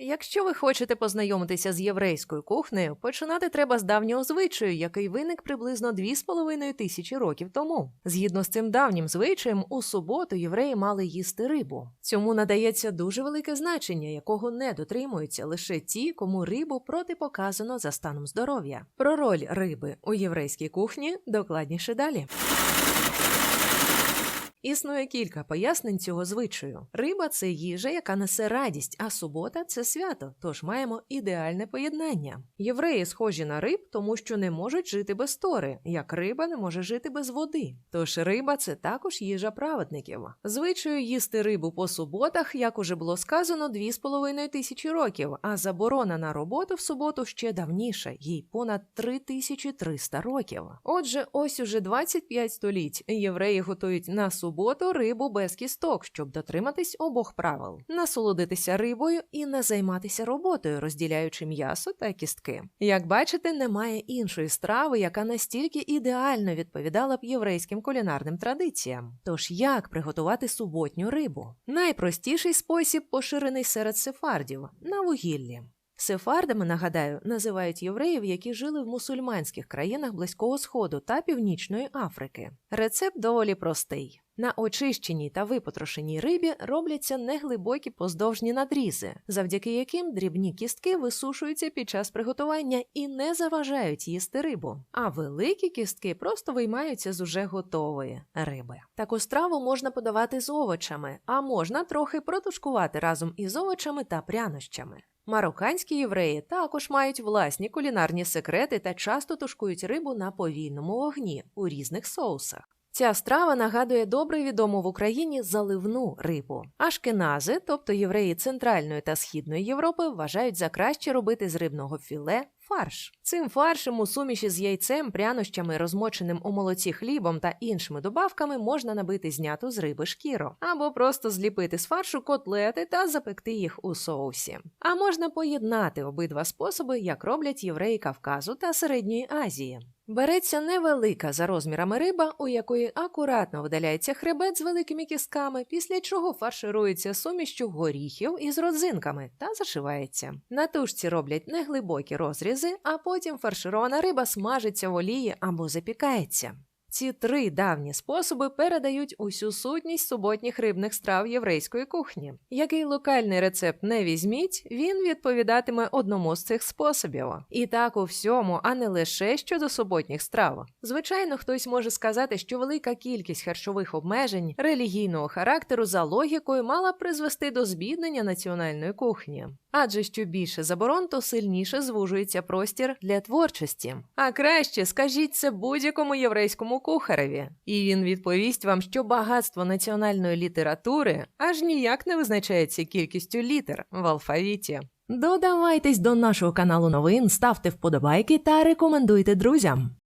Якщо ви хочете познайомитися з єврейською кухнею, починати треба з давнього звичаю, який виник приблизно 2,5 тисячі років тому. Згідно з цим давнім звичаєм, у суботу євреї мали їсти рибу. Цьому надається дуже велике значення, якого не дотримуються лише ті, кому рибу протипоказано за станом здоров'я. Про роль риби у єврейській кухні докладніше далі. Існує кілька пояснень цього звичаю. Риба це їжа, яка несе радість, а субота це свято, тож маємо ідеальне поєднання. Євреї схожі на риб, тому що не можуть жити без тори, як риба не може жити без води. Тож риба це також їжа праведників. Звичаю їсти рибу по суботах, як уже було сказано, 2,5 тисячі років, а заборона на роботу в суботу ще давніше, їй понад 3300 років. Отже, ось уже 25 століть євреї готують на суботу рибу без кісток, щоб дотриматись обох правил: насолодитися рибою і не займатися роботою, розділяючи м'ясо та кістки. Як бачите, немає іншої страви, яка настільки ідеально відповідала б єврейським кулінарним традиціям. Тож як приготувати суботню рибу? Найпростіший спосіб поширений серед сефардів на вугіллі. Сефардами, нагадаю, називають євреїв, які жили в мусульманських країнах Близького Сходу та Північної Африки. Рецепт доволі простий. На очищеній та випотрошеній рибі робляться неглибокі поздовжні надрізи, завдяки яким дрібні кістки висушуються під час приготування і не заважають їсти рибу. А великі кістки просто виймаються з уже готової риби. Таку страву можна подавати з овочами, а можна трохи протушкувати разом із овочами та прянощами. Марокканські євреї також мають власні кулінарні секрети та часто тушкують рибу на повільному вогні у різних соусах. Ця страва нагадує добре відому в Україні заливну рибу. Ашкенази, тобто євреї Центральної та Східної Європи, вважають за краще робити з рибного філе фарш. Цим фаршем у суміші з яйцем, прянощами, розмоченим у молоці хлібом та іншими добавками можна набити зняту з риби шкіру, або просто зліпити з фаршу котлети та запекти їх у соусі. А можна поєднати обидва способи, як роблять євреї Кавказу та Середньої Азії. Береться невелика за розмірами риба, у якої акуратно видаляється хребет з великими кістками, після чого фарширується сумішчю горіхів із родзинками та зашивається. На тушці роблять неглибокі розрізи, а потім фарширована риба смажиться в олії або запікається. Ці три давні способи передають усю сутність суботніх рибних страв єврейської кухні. Який локальний рецепт не візьміть, він відповідатиме одному з цих способів. І так у всьому, а не лише щодо суботніх страв. Звичайно, хтось може сказати, що велика кількість харчових обмежень релігійного характеру за логікою мала призвести до збіднення національної кухні. Адже що більше заборон, то сильніше звужується простір для творчості. А краще скажіть це будь-якому єврейському кухареві, і він відповість вам, що багатство національної літератури аж ніяк не визначається кількістю літер в алфавіті. Додавайтесь до нашого каналу новин, ставте вподобайки та рекомендуйте друзям.